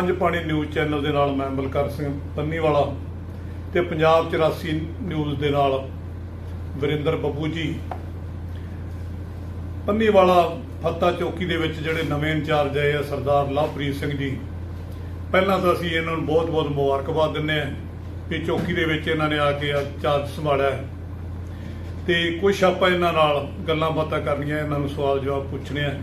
ਪੰਜ ਪਾਣੀ news channel ਦੇ ਨਾਲ ਮੈਂ ਬਲਕਾਰ ਸਿੰਘ ਪੰਨੀਵਾਲਾ ਤੇ ਪੰਜਾਬ 84 ਨਿਊਜ਼ ਦੇ ਨਾਲ ਵਰਿੰਦਰ ਬੱਬੂ ਜੀ। ਪੰਨੀਵਾਲਾ ਫੱਤਾ ਚੌਕੀ ਦੇ ਵਿੱਚ ਜਿਹੜੇ ਨਵੇਂ ਇੰਚਾਰਜ ਆਏ ਆ ਸਰਦਾਰ ਲਵਪ੍ਰੀਤ ਸਿੰਘ ਜੀ। ਪਹਿਲਾਂ ਤਾਂ ਅਸੀਂ ਇਹਨਾਂ ਨੂੰ ਬਹੁਤ-ਬਹੁਤ ਮੁਬਾਰਕਬਾਦ ਦਿੰਦੇ ਹਾਂ ਕਿ ਚੌਕੀ ਦੇ ਵਿੱਚ ਇਹਨਾਂ ਨੇ ਆ ਕੇ ਚਾਰਜ ਸੰਭਾਲਿਆ ਹੈ। ਤੇ ਕੁਝ ਆਪਾਂ ਇਹਨਾਂ ਨਾਲ ਗੱਲਾਂ ਬਾਤਾਂ ਕਰਨੀਆਂ, ਇਹਨਾਂ ਨੂੰ ਸਵਾਲ ਜਵਾਬ ਪੁੱਛਣੇ ਆ।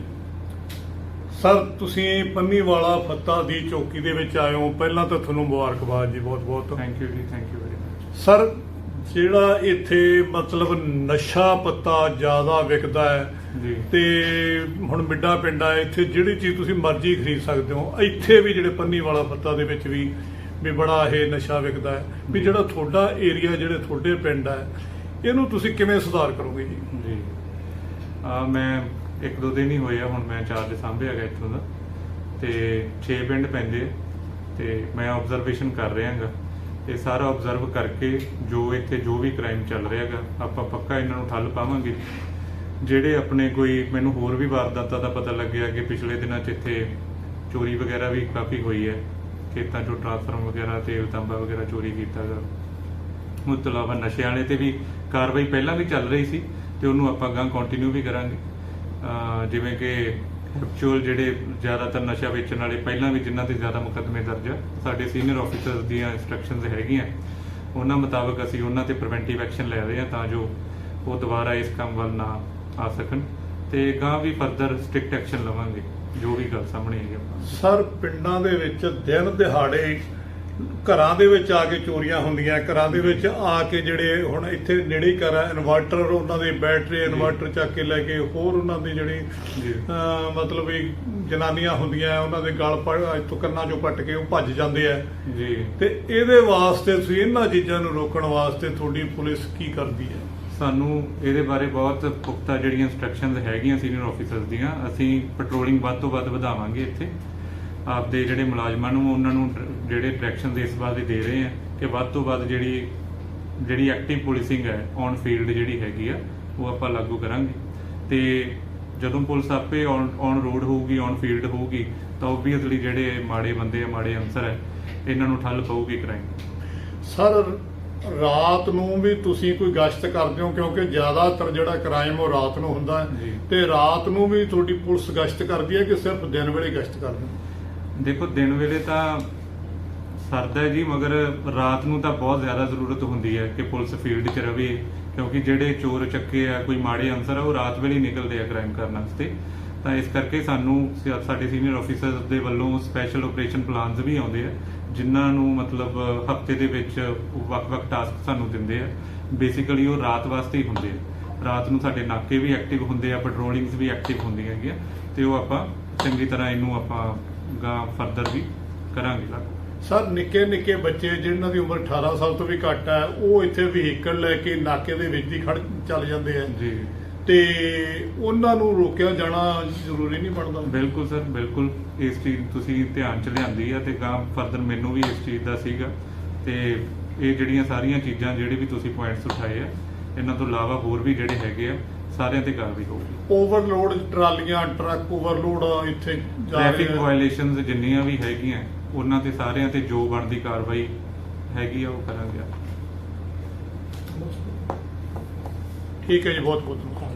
ਸਰ ਤੁਸੀਂ ਪੰਨੀਵਾਲਾ ਫੱਤਾ ਦੀ ਚੌਕੀ ਦੇ ਵਿੱਚ ਆਏ ਹੋ। ਪਹਿਲਾਂ ਤਾਂ ਤੁਹਾਨੂੰ ਮੁਬਾਰਕਬਾਦ ਜੀ ਬਹੁਤ-ਬਹੁਤ ਥੈਂਕ ਯੂ ਜੀ thank you very much sir ਜਿਹੜਾ ਇੱਥੇ ਮਤਲਬ ਨਸ਼ਾ ਪੱਤਾ ਜ਼ਿਆਦਾ ਵਿਕਦਾ ਹੈ ਜੀ। ਤੇ ਹੁਣ ਮਿੱਡਾ ਪਿੰਡ ਆ ਇੱਥੇ ਜਿਹੜੀ ਚੀਜ਼ ਤੁਸੀਂ ਮਰਜ਼ੀ ਖਰੀਦ ਸਕਦੇ ਹੋ ਇੱਥੇ ਵੀ ਜਿਹੜੇ ਪੰਨੀਵਾਲਾ ਫੱਤਾ ਦੇ ਵਿੱਚ ਵੀ ਵੀ ਬੜਾ ਇਹ ਨਸ਼ਾ ਵਿਕਦਾ ਹੈ। ਵੀ ਜਿਹੜਾ ਤੁਹਾਡਾ ਏਰੀਆ ਜਿਹੜੇ ਤੁਹਾਡੇ ਪਿੰਡ ਹੈ ਇਹਨੂੰ ਤੁਸੀਂ ਕਿਵੇਂ ਸੁਧਾਰ ਕਰੋਗੇ ਜੀ? ਜੀ। ਆ ਮੈਂ ਇੱਕ ਦੋ ਦਿਨ ਹੀ ਹੋਏ ਆ, ਹੁਣ ਮੈਂ ਚਾਰ ਦੇ ਸਾਹਮਣੇ ਹੈਗਾ ਇੱਥੋਂ ਦਾ। ਤੇ 6 ਪਿੰਡ ਪੈਂਦੇ ਤੇ ਮੈਂ ਆਬਜ਼ਰਵੇਸ਼ਨ ਕਰ ਰਿਹਾ ਹਾਂਗਾ। ਇਹ ਸਾਰਾ ਆਬਜ਼ਰਵ ਕਰਕੇ ਜੋ ਇੱਥੇ ਜੋ ਵੀ ਕ੍ਰਾਈਮ ਚੱਲ ਰਿਹਾ ਹੈਗਾ, ਆਪਾਂ ਪੱਕਾ ਇਹਨਾਂ ਨੂੰ ਠੱਲ ਪਾਵਾਂਗੇ। ਜਿਹੜੇ ਆਪਣੇ ਕੋਈ ਮੈਨੂੰ ਹੋਰ ਵੀ ਵਾਰਦਾਤਾਂ ਦਾ ਪਤਾ ਲੱਗਿਆ ਕਿ ਪਿਛਲੇ ਦਿਨਾਂ 'ਚ ਇੱਥੇ ਚੋਰੀ ਵਗੈਰਾ ਵੀ ਕਾਫੀ ਹੋਈ ਹੈ। ਖੇਤਾਂ 'ਚੋਂ ਟਰਾਂਸਫਾਰਮ ਵਗੈਰਾ, ਤੇਲ ਤਾਂਬਾ ਵਗੈਰਾ ਚੋਰੀ ਕੀਤਾ ਗਾ ਉਸ ਤੋਂ ਇਲਾਵਾ ਨਸ਼ਿਆਂ ਵਾਲੇ ਤੇ ਵੀ ਕਾਰਵਾਈ ਪਹਿਲਾਂ ਵੀ ਚੱਲ ਰਹੀ ਸੀ, ਤੇ ਉਹਨੂੰ ਆਪਾਂ ਗਾਂ ਕੰਟੀਨਿਊ ਵੀ ਕਰਾਂਗੇ। ਜਿਵੇਂ ਕਿ ਐਕਚੁਅਲ ਜਿਹੜੇ ਜ਼ਿਆਦਾਤਰ ਨਸ਼ਾ ਵੇਚਣ ਵਾਲੇ, ਪਹਿਲਾਂ ਵੀ ਜਿਨ੍ਹਾਂ ਤੇ ਜ਼ਿਆਦਾ ਮੁਕੱਦਮੇ ਦਰਜ ਆ, ਸਾਡੇ ਸੀਨੀਅਰ ਆਫੀਸਰਸ ਦੀਆਂ ਇਨਸਟਰਕਸ਼ਨਸ ਹੈਗੀਆਂ। ਉਹਨਾਂ ਮੁਤਾਬਕ ਅਸੀਂ ਉਹਨਾਂ ਤੇ ਪ੍ਰੀਵੈਂਟਿਵ ਐਕਸ਼ਨ ਲੈ ਰਹੇ ਹਾਂ ਤਾਂ ਜੋ ਉਹ ਦੁਬਾਰਾ ਇਸ ਕੰਮ ਵੱਲ ਨਾ ਆ ਸਕਣ ਤੇ ਗਾਂ ਵੀ ਫਰਦਰ ਸਟ੍ਰਿਕਟ ਐਕਸ਼ਨ ਲਵਾਂਗੇ, ਜੋ ਵੀ ਗੱਲ ਸਾਹਮਣੇ ਆਈ ਆਪਾਂ ਸਰ, ਪਿੰਡਾਂ ਦੇ ਵਿੱਚ ਦਿਨ ਦਿਹਾੜੇ ਘਰਾਂ ਦੇ ਵਿੱਚ ਆ ਕੇ ਚੋਰੀਆਂ ਹੁੰਦੀਆਂ ਘਰਾਂ ਦੇ ਵਿੱਚ ਆ ਕੇ ਜਿਹੜੇ ਹੁਣ ਇੱਥੇ ਨੇੜੇ ਘਰ ਇਨਵਰਟਰ ਉਹਨਾਂ ਦੇ ਬੈਟਰੀ ਇਨਵਰਟਰ ਚੱਕ ਕੇ ਲੈ ਕੇ ਹੋਰ ਉਹਨਾਂ ਦੀ ਜਿਹੜੀ ਮਤਲਬ ਵੀ ਜਨਾਨੀਆਂ ਹੁੰਦੀਆਂ ਉਹਨਾਂ ਦੇ ਗਲ ਪੜ ਇੱਥੋਂ ਕੰਨਾਂ ਚੋਂ ਪੱਟ ਕੇ ਉਹ ਭੱਜ ਜਾਂਦੇ ਆ। ਜੀ। ਤੇ ਇਹਦੇ ਵਾਸਤੇ ਤੁਸੀਂ ਇਹਨਾਂ ਚੀਜ਼ਾਂ ਨੂੰ ਰੋਕਣ ਵਾਸਤੇ ਤੁਹਾਡੀ ਪੁਲਿਸ ਕੀ ਕਰਦੀ ਹੈ? ਸਾਨੂੰ ਇਹਦੇ ਬਾਰੇ ਬਹੁਤ ਪੁਖਤਾ ਜਿਹੜੀਆਂ ਇਨਸਟਰਕਸ਼ਨਸ ਹੈਗੀਆਂ ਸੀਨੀਅਰ ਆਫੀਸਰਸ ਦੀਆਂ ਅਸੀਂ ਪੈਟਰੋਲਿੰਗ ਵੱਧ ਤੋਂ ਵੱਧ ਵਧਾਵਾਂਗੇ ਇੱਥੇ। ਆਪਦੇ ਜਿਹੜੇ ਮੁਲਾਜ਼ਮਾਂ ਨੂੰ ਉਹਨਾਂ ਨੂੰ ਜਿਹੜੇ ਡਾਇਰੈਕਸ਼ਨਸ ਇਸ ਬਾਰੇ ਦੇ ਰਹੇ ਆ ਕਿ ਵੱਧ ਤੋਂ ਵੱਧ ਜਿਹੜੀ ਜਿਹੜੀ ਐਕਟਿਵ ਪੁਲਿਸਿੰਗ ਹੈ ਔਨ ਫੀਲਡ ਜਿਹੜੀ ਹੈਗੀ ਆ ਉਹ ਆਪਾਂ ਲਾਗੂ ਕਰਾਂਗੇ। ਤੇ ਜਦੋਂ ਪੁਲਿਸ ਆਪੇ ਔਨ ਰੋਡ ਹੋਊਗੀ ਔਨ ਫੀਲਡ ਹੋਊਗੀ ਤਾਂ ਓਬਵੀਅਸਲੀ ਜਿਹੜੇ ਮਾੜੇ ਬੰਦੇ ਆ ਮਾੜੇ ਅਨਸਰ ਹੈ ਇਹਨਾਂ ਨੂੰ ਠੱਲ ਪਊਗੀ ਕ੍ਰਾਈਮ ਸਰ ਰਾਤ ਨੂੰ ਵੀ ਤੁਸੀਂ ਕੋਈ ਗਸ਼ਤ ਕਰਦੇ ਹੋ ਕਿਉਂਕਿ ਜ਼ਿਆਦਾਤਰ ਜਿਹੜਾ ਕ੍ਰਾਈਮ ਉਹ ਰਾਤ ਨੂੰ ਹੁੰਦਾ। ਤੇ ਰਾਤ ਨੂੰ ਵੀ ਤੁਹਾਡੀ ਪੁਲਿਸ ਗਸ਼ਤ ਕਰਦੀ ਹੈ ਕਿ ਸਿਰਫ ਦਿਨ ਵੇਲੇ ਗਸ਼ਤ ਕਰਦੇ ਹੋ? ਦੇਖੋ, ਦਿਨ ਵੇਲੇ ਤਾਂ ਸਰਦਾ ਹੈ ਜੀ, ਮਗਰ ਰਾਤ ਨੂੰ ਤਾਂ ਬਹੁਤ ਜ਼ਿਆਦਾ ਜ਼ਰੂਰਤ ਹੁੰਦੀ ਹੈ ਕਿ ਪੁਲਿਸ ਫੀਲਡ 'ਚ ਰਵੇ, ਕਿਉਂਕਿ ਜਿਹੜੇ ਚੋਰ ਚੱਕੇ ਆ, ਕੋਈ ਮਾੜੇ ਅੰਸਰ ਆ, ਉਹ ਰਾਤ ਵੇਲੇ ਨਿਕਲਦੇ ਆ ਕ੍ਰਾਈਮ ਕਰਨ ਵਾਸਤੇ। ਤਾਂ ਇਸ ਕਰਕੇ ਸਾਨੂੰ ਸਾਡੇ ਸੀਨੀਅਰ ਆਫੀਸਰਸ ਦੇ ਵੱਲੋਂ ਸਪੈਸ਼ਲ ਆਪਰੇਸ਼ਨ ਪਲਾਨਸ ਵੀ ਆਉਂਦੇ ਆ, ਜਿਨ੍ਹਾਂ ਨੂੰ ਮਤਲਬ ਹਫ਼ਤੇ ਦੇ ਵਿੱਚ ਵੱਖ-ਵੱਖ ਟਾਸਕ ਸਾਨੂੰ ਦਿੰਦੇ ਆ। ਬੇਸਿਕਲੀ ਉਹ ਰਾਤ ਵਾਸਤੇ ਹੀ ਹੁੰਦੇ ਆ। ਰਾਤ ਨੂੰ ਸਾਡੇ ਨਾਕੇ ਵੀ ਐਕਟਿਵ ਹੁੰਦੇ ਆ ਪੈਟਰੋਲਿੰਗਸ ਵੀ ਐਕਟਿਵ ਹੁੰਦੀਆਂ ਹੈਗੀਆਂ, ਤੇ ਉਹ ਆਪਾਂ ਚੰਗੀ ਤਰ੍ਹਾਂ ਇਹਨੂੰ ਆਪਾਂ ਗਾਂ ਫਰਦਰ ਵੀ ਕਰਾਂਗੇ ਲਾਗੂ ਸਰ ਨਿੱਕੇ ਨਿੱਕੇ ਬੱਚੇ ਜਿਨ੍ਹਾਂ ਦੀ ਉਮਰ 18 ਸਾਲ ਤੋਂ ਵੀ ਘੱਟ ਹੈ ਉਹ ਇੱਥੇ ਵਹੀਕਲ ਲੈ ਕੇ ਨਾਕੇ ਦੇ ਵਿੱਚ ਹੀ ਖੜ ਚੱਲ ਜਾਂਦੇ ਆ। ਜੀ। ਤੇ ਉਹਨਾਂ ਨੂੰ ਰੋਕਿਆ ਜਾਣਾ ਜ਼ਰੂਰੀ ਨਹੀਂ ਬਣਦਾ। ਬਿਲਕੁਲ ਸਰ ਬਿਲਕੁਲ। ਇਸ ਚੀਜ਼ ਤੁਸੀਂ ਧਿਆਨ ਚ ਲਿਆਂਦੀ ਆ ਤੇ ਗਾਂ ਫਰਦਰ ਮੈਨੂੰ ਵੀ ਇਸ ਚੀਜ਼ ਦਾ ਸੀਗਾ। ਤੇ ਇਹ ਜਿਹੜੀਆਂ ਸਾਰੀਆਂ ਚੀਜ਼ਾਂ ਜਿਹੜੇ ਵੀ ਤੁਸੀਂ ਪੁਆਇੰਟਸ ਉਠਾਏ ਆ ਇਹਨਾਂ ਤੋਂ ਇਲਾਵਾ ਹੋਰ ਵੀ ਜਿਹੜੇ ਹੈਗੇ ਆ ਸਾਰਿਆਂ ਤੇ ਕਾਰਵਾਈ ਹੋਊਗੀ। ਓਵਰਲੋਡ ਟਰਾਲੀਆਂ ਟਰੱਕ ਓਵਰਲੋਡ ਇੱਥੇ ਜਾ ਟ੍ਰੈਫਿਕ ਆ ਵਾਇਲੇਸ਼ਨਸ ਜਿੰਨੀਆਂ ਵੀ ਹੈਗੀਆਂ ਉਹਨਾਂ ਤੇ ਸਾਰਿਆਂ ਤੇ ਜੋ ਬਣਦੀ ਕਾਰਵਾਈ ਹੈਗੀ ਆ ਉਹ ਕਰਾਂਗੇ ਠੀਕ ਹੈ ਜੀ ਬਹੁਤ ਬਹੁਤ ਧੰਨਵਾਦ।